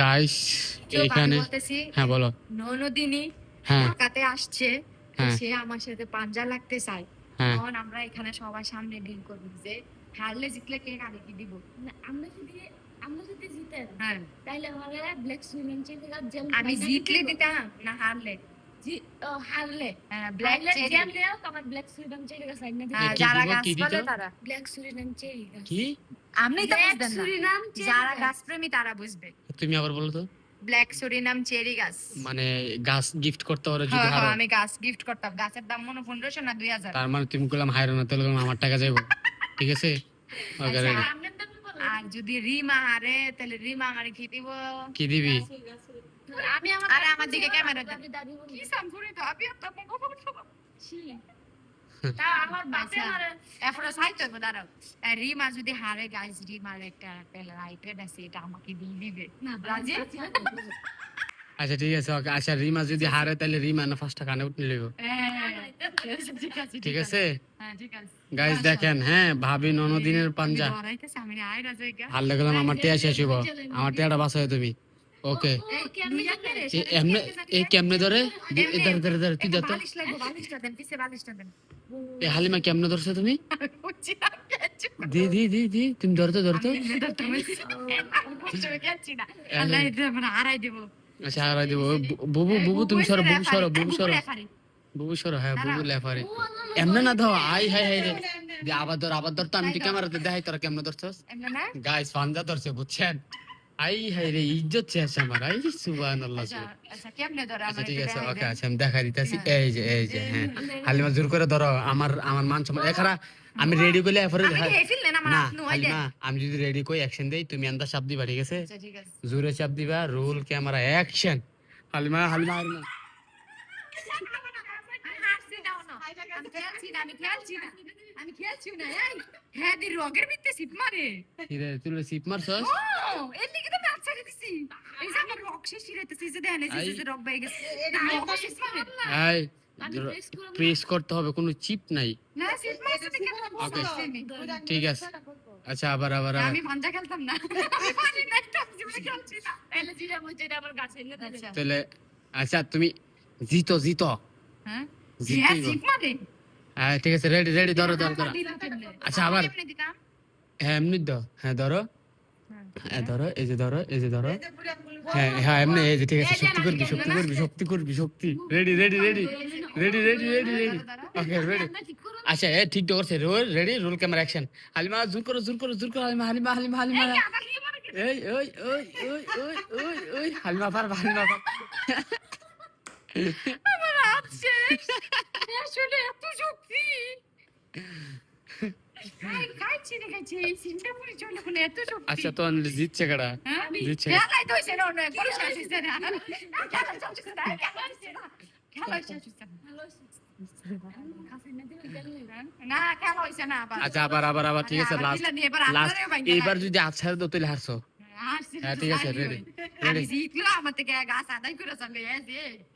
Guys এখানে হ্যাঁ বলো। ননদিনী হ্যাঁ। ঢাকাতে আসছে হ্যাঁ। সে আমার সাথে পাঞ্জা লাগতে চায়। হ্যাঁ। তখন আমরা এখানে সবার সামনে ডিল করব যে হারলে জিতলে কে কারে কি দিব? আমরা যদি আমরা যদি জিতেন হ্যাঁ। তাহলে আমাদের ব্ল্যাক সুইমিং জেম আমি জিতলে দিতাম না হারলে? হারলে। হ্যাঁ ব্ল্যাক ব্ল্যাক চেরি আমার ব্ল্যাক সুইমিং না হ্যাঁ, যারা গাছ বলে তারা। ব্ল্যাক সুইমিং চেরি কি? আপনি তো বুঝবেন না। সুরিনাম যারা গাছ। প্রেমী তারা বুঝবে। তুমি আবার বলো তো। ব্ল্যাক সুরিনাম চেরি গাছ। মানে গাছ গিফট করতে পারো যদি হ্যাঁ, হ্যাঁ, আমি গাছ গিফট করতাম। গাছের দাম মনে হয় পনেরোশো না দুই হাজার। তার মানে তুমি করলাম হাইরো না তাহলে আমার টাকা যাইবো। ঠিক আছে? আচ্ছা, আর যদি রিমা হারে তাহলে রিমা আমারে কি দিব? কি দিবি? আমি আমার আরে আমার দিকে ক্যামেরা দাদি কি সামফুরি তো? তো আপনাকে খবর তা আমার বাপে আচ্ছা। এরপরে সাইতে দাঁড়াও। রিমা যদি হারে গাইজ রিমার একটা আইপ্যাড আছে এটা আমাকে দিয়ে দিবে। রাজি? আচ্ছা ঠিক আছে ওকে। আচ্ছা রিমা যদি হারে তাহলে রিমা না ফার্স্টটা কানে উঠে হ্যাঁ, ঠিক আছে আছে হ্যাঁ ঠিক আছে। গাইস দেখেন হ্যাঁ ভাবি ননদিনের পাঞ্জা। আয়রা জায়গা আমার টিয়া শেষ হইব। আমার টিয়াটা বাঁচায় তুমি। ওকে এমনি এই কেমনে ধরে? ধরে ধরে ধরে তুই ধর। এই হালিমা কেমনে ধরছো তুমি? দি দি দি দি তুমি ধরতো ধরতো। আচ্ছা হারাই দিব। বুবু বুবু তুমি সরো বুবু সরো বুবু সরো। বুবু সরো হ্যাঁ বুবু লেফারে এমনে না দাও আই হাই হাই আবার ধর আবার ধর তো আমি ক্যামেরাতে দেখাই তোরা কেমনে ধরছস না? গাইস ফান্দা ধরছে বুঝছেন? আই হাই রে ইজ্জত শেষ আমার আই সুবহানাল্লাহ আচ্ছা, আচ্ছা, কেমনে ধরে? আচ্ছা আমার ঠিক আছে ওকে আচ্ছা আমি দেখা দিতেছি এই যে এই যে হ্যাঁ হালিমা জোর করে ধরো আমার আমার মান সম্মান আমি রেডি করলে আমার না? হালিমা আমি যদি রেডি কই অ্যাকশন দেই তুমি আন্দা চাপ দিবা ঠিক আছে আচ্ছা, জোরে চাপ দিবা roll camera action Halima Halima Halima আমি না, না। আমি খেলছি না, আমি খেলছি না। আমি খেলছি না, এই। হ্যাঁ, দি রগের ভিতরে সিপ মারে। তুই সিপ মারছস ও, এর লিগে তো ম্যাচ ছেড়ে দিছি। এই যে আমার রগ শেষ হইতেছে, এই যে দেখেন, এই যে- এই যে গেছে। রগ শেষ মারে। এই প্রেস করতে হবে কোনো চিপ নাই না। ঠিক আছে আচ্ছা আবার আবার আমি পাঞ্জা খেলতাম না আমি পারি না জীবনে খেলছি না। তাহলে যেটা বলছে এটা আমার গাছে এনে দেবে আচ্ছা। তাহলে আচ্ছা তুমি জিতো জিতো হ্যাঁ? হ্যাঁ, মারে। হ্যাঁ ঠিক আছে রেডি রেডি ধরো ধরো? আচ্ছা, আবার। হ্যাঁ এমনি দাও হ্যাঁ ধরো ধরো এই যে ধরো এই যে ধরো হ্যাঁ হ্যাঁ এমনি এই যে ঠিক আছে শক্তি করবি শক্তি করবি শক্তি করবি শক্তি ready ready ready ready ready ready ready okay ready আচ্ছা এ ঠিক করছে roll ready roll camera action Halima জোর করো জোর করো জোর করো হালিমা হালিমা হালিমা হালিমা এই ওই ওই ওই ওই ওই ওই হালিমা পার হালিমা পার আমার শেষ। আসলে এত শক্তি। খাই- খাইছি এই সিনটা পুরি চলে কোনো এত শক্তি। আচ্ছা তো জিতছে হ্যাঁ? জিতছে খেলাই তো হইছে না, অন্য কোনো শেষ হইছে না। খেলা শেষ হইছে না, খেলা হইছে না। খেলা শেষ হইছে না। ভালো গাছে এনে দেবে কেমনে না, খেলা হইছে না আবার। আচ্ছা আবার আবার আবার ঠিক আছে লাস্ট লাস্ট এইবার যদি আচ্ছা তো তুই হারছো হ্যাঁ ঠিক আছে রেডি।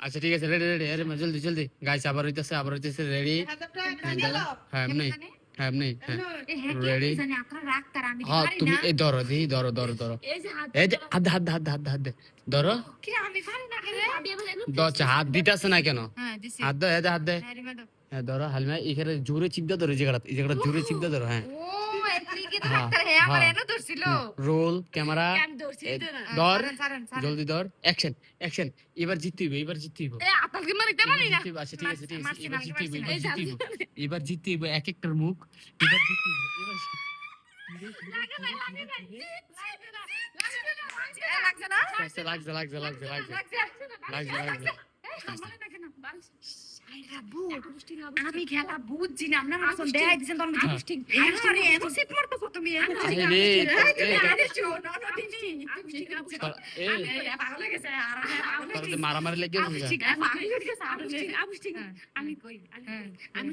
আচ্ছা ঠিক আছে রেডি রেডি আরে জলদি জলদি গাইস আবার হইতাছে আবার হইতাছে রেডি হ্যাঁ এমনি হ্যাঁ তুমি এই ধরো ধরো ধরো ধরো। এই যে হাত ধরো। পারি না কেন? আমি এবার এনে দশ হাত দিতেছে না কেন? হ্যাঁ, হাত দে হাত দে হ্যাঁ। হ্যাঁ ধরো হালমা এখানে জোরে চিপদা ধরো এই জায়গাটা এই জায়গাটা জোরে চিপদা ধরো হ্যাঁ। হ্যাঁ, হ্যাঁ। রোল ক্যামেরা হ্যাঁ, ধর। জলদি ধর অ্যাকশন অ্যাকশন এবার জিততে হইবে এবার জিততে হইবে এ, আপনাকে মারিতে পারি না। জিততে হইবে, আচ্ছা ঠিক আছে ঠিক আছে এবার আমি জিততে হইবে মারছি এবার না। জিততে হইবে এবার জিততে হইবে এক একটার মুখ এবার জিততে হইবে এবার লাগছে? লাগছে লাগছে লাগছে লাগছে লাগছে লাগছে? লাগছে লাগছে হ্যাঁ, আমি খেলা বুঝছি না আপনারা দেখাই দিছেন তখন হ্যাঁ। আরে এত সিট আরে রে, পাগল গেছে, আর হয়ে। মারামারি লেগে আমি গেছে ঠিক আছে, পাগল হয়ে গেছে, আর আমি- হ্যাঁ। আমি কই আমি হ্যাঁ।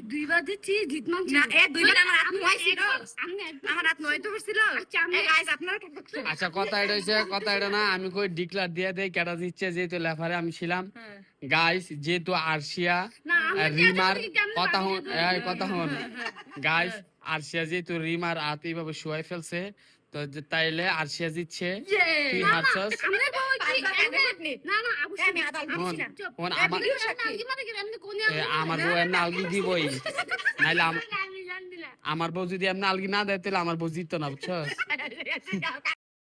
দুইবার দিচ্ছি জিতমান না, এ দুইবার আমার হাত নোয়াইছিল। আমি আমার হাত নয়তো করছিল। আচ্ছা, এ, আপনারা আচ্ছা কথা এটা হইছে কথা এটা না আমি কই ডিক্লার দিয়ে দেই কেটা দিচ্ছে যেহেতু লেফারে আমি ছিলাম গাইস যেহেতু আরশিয়া রিমার কথা হন এই কথা হন গাইস আরশিয়া যেহেতু রিমার হাত এইভাবে শুয়াই ফেলছে তো তাইলে আরশিয়া জিতছে ইয়ে তুই হারছস আমরা বউ কি এমনি- এমনি। না না আবু আমি আদাল না চুপ আমার- করে নালগি মারে এমনি কোনে এ, আমার বউ এমনি আলগি দিবই নাইলে আমার বউ যদি এমনি আলগি না দেয় তাহলে আমার বউ জিততো না বুঝছস